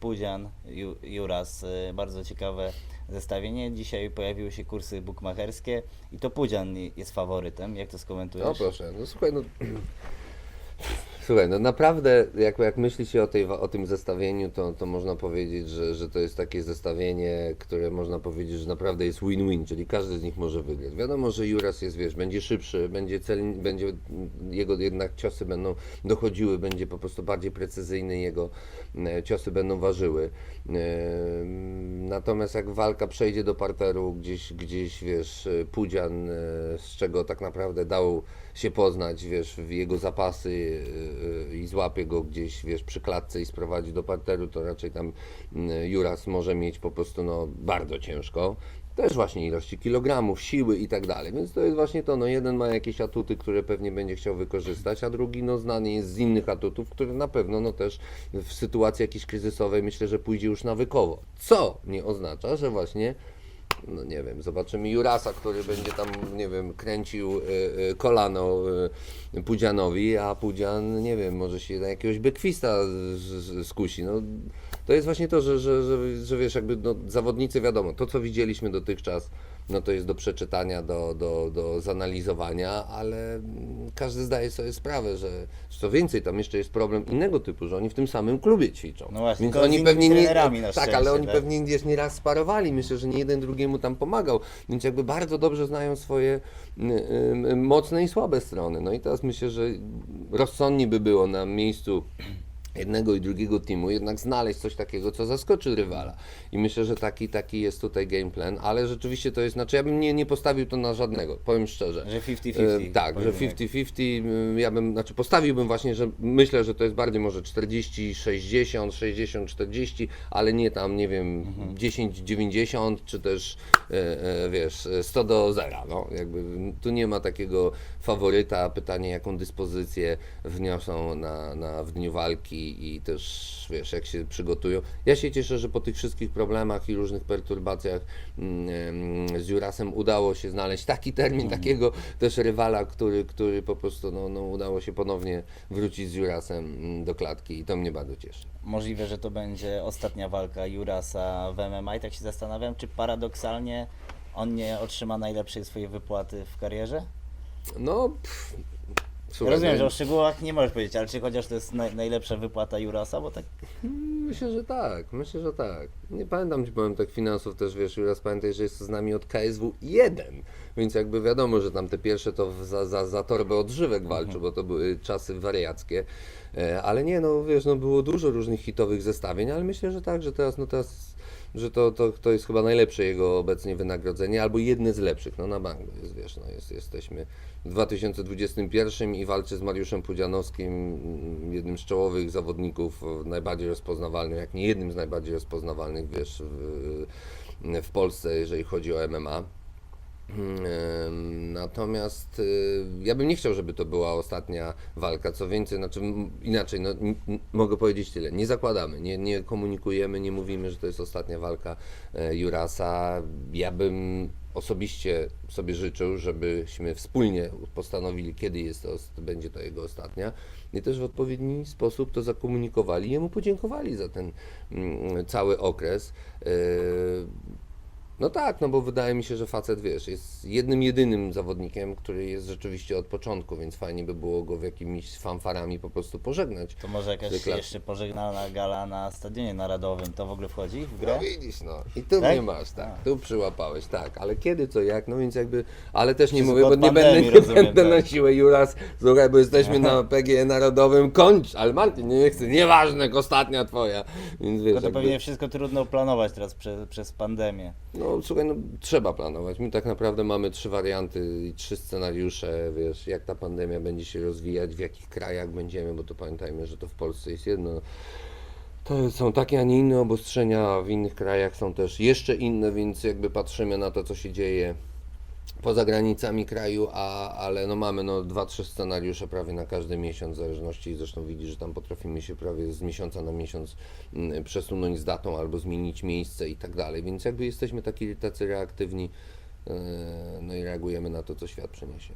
Pudzian, Ju, Juras, y, bardzo ciekawe zestawienie. Dzisiaj pojawiły się kursy bukmacherskie i to Pudzian jest faworytem. Jak to skomentujesz? No proszę, no słuchaj, no... Słuchaj, no naprawdę, jak, jak myśli się o, tej, o tym zestawieniu, to, to można powiedzieć, że, że to jest takie zestawienie, które można powiedzieć, że naprawdę jest win-win, czyli każdy z nich może wygrać. Wiadomo, że Juras jest, wiesz, będzie szybszy, będzie, cel, będzie jego jednak ciosy będą dochodziły, będzie po prostu bardziej precyzyjny, jego e, ciosy będą ważyły. E, Natomiast jak walka przejdzie do parteru, gdzieś, gdzieś wiesz, e, Pudzian, z czego tak naprawdę dał się poznać, wiesz, w jego zapasy i złapie go gdzieś, wiesz, przy klatce i sprowadzi do parteru, to raczej tam mm, Juras może mieć po prostu, no, bardzo ciężko. Też właśnie ilości kilogramów, siły i tak dalej. Więc to jest właśnie to, no jeden ma jakieś atuty, które pewnie będzie chciał wykorzystać, a drugi no znany jest z innych atutów, które na pewno no też w sytuacji jakiejś kryzysowej myślę, że pójdzie już nawykowo. Co nie oznacza, że właśnie no nie wiem, zobaczymy Jurasa, który będzie tam, nie wiem, kręcił y, y, kolano y, Pudzianowi, a Pudzian, nie wiem, może się na jakiegoś bekwista skusi. No, to jest właśnie to, że, że, że, że wiesz, jakby no, zawodnicy, wiadomo, to co widzieliśmy dotychczas, no to jest do przeczytania, do, do, do zanalizowania, ale każdy zdaje sobie sprawę, że co więcej, tam jeszcze jest problem innego typu, że oni w tym samym klubie ćwiczą. No właśnie, Więc oni pewnie nie, na tak, ale oni tak? pewnie gdzieś nieraz sparowali. Myślę, że nie jeden drugiemu tam pomagał, więc jakby bardzo dobrze znają swoje y, y, mocne i słabe strony. No i teraz myślę, że rozsądnie by było na miejscu jednego i drugiego teamu jednak znaleźć coś takiego, co zaskoczy rywala. I myślę, że taki, taki jest tutaj game plan, ale rzeczywiście to jest, znaczy ja bym nie, nie postawił to na żadnego, powiem szczerze. Że 50-50. E, tak, że pojedynek. 50-50, y, ja bym, znaczy postawiłbym właśnie, że myślę, że to jest bardziej może 40-60, 60-40, ale nie tam, nie wiem, Mhm. 10-90, czy też, e, e, wiesz, 100 do 0, no, jakby tu nie ma takiego faworyta, pytanie jaką dyspozycję wniosą na, na, w dniu walki i też, wiesz, jak się przygotują. Ja się cieszę, że po tych wszystkich problemach i różnych perturbacjach mm, z Jurasem udało się znaleźć taki termin, takiego też rywala, który, który po prostu no, no, udało się ponownie wrócić z Jurasem mm, do klatki i to mnie bardzo cieszy. Możliwe, że to będzie ostatnia walka Jurasa w MMA i tak się zastanawiam, czy paradoksalnie on nie otrzyma najlepszej swojej wypłaty w karierze? No, pff, słuchaj, Rozumiem, no, że o szczegółach nie możesz powiedzieć, ale czy chociaż to jest naj, najlepsza wypłata Jurasa, bo tak Myślę, że tak, myślę, że tak. Nie pamiętam ci powiem tak finansów też, wiesz, Juras pamiętaj, że jest z nami od KSW 1, więc jakby wiadomo, że tam te pierwsze to za, za, za torbę odżywek walczył, bo to były czasy wariackie, E, ale nie, no wiesz, no było dużo różnych hitowych zestawień, ale myślę, że tak, że teraz, no teraz, że to, to, to jest chyba najlepsze jego obecnie wynagrodzenie, albo jedne z lepszych, no na bank, jest, wiesz, no jest, jesteśmy w 2021 i walczy z Mariuszem Pudzianowskim, mm, jednym z czołowych zawodników, najbardziej rozpoznawalnych, jak nie jednym z najbardziej rozpoznawalnych, wiesz, w, w Polsce, jeżeli chodzi o MMA. Natomiast y, ja bym nie chciał, żeby to była ostatnia walka. Co więcej, znaczy inaczej, no, mogę powiedzieć tyle. Nie zakładamy, nie, nie komunikujemy, nie mówimy, że to jest ostatnia walka e, Jurasa. Ja bym osobiście sobie życzył, żebyśmy wspólnie postanowili, kiedy jest to, będzie to jego ostatnia i też w odpowiedni sposób to zakomunikowali jemu podziękowali za ten cały okres. No tak, no bo wydaje mi się, że facet, wiesz, jest jednym, jedynym zawodnikiem, który jest rzeczywiście od początku, więc fajnie by było go w jakimiś fanfarami po prostu pożegnać. to może jakaś Zwykle. jeszcze pożegnalna gala na stadionie narodowym, to w ogóle wchodzi w grę? No widzisz, no. I tu Tak? mnie masz, tak. A. Tu przyłapałeś, tak. Ale kiedy, co, jak, no więc jakby, ale też nie Wszystko mówię, bo nie będę, nie rozumiem, będę tak. na siłę Juras, słuchaj, bo jesteśmy na PGE Narodowym, kończ, ale Martin, nie chcę, nieważne, ostatnia twoja, więc wiesz, Tylko to jakby, pewnie wszystko trudno planować teraz przez, przez pandemię. no słuchaj, no trzeba planować. My tak naprawdę mamy trzy warianty i trzy scenariusze, wiesz, jak ta pandemia będzie się rozwijać, w jakich krajach będziemy, bo to pamiętajmy, że to w Polsce jest jedno. To są takie, a nie inne obostrzenia, w innych krajach są też jeszcze inne, więc jakby patrzymy na to, co się dzieje poza granicami kraju, a, ale no mamy no dwa, trzy scenariusze prawie na każdy miesiąc, w zależności, zresztą widzisz, że tam potrafimy się prawie z miesiąca na miesiąc mm, przesunąć z datą albo zmienić miejsce i tak dalej, więc jakby jesteśmy taki, tacy reaktywni, yy, no i reagujemy na to, co świat przyniesie.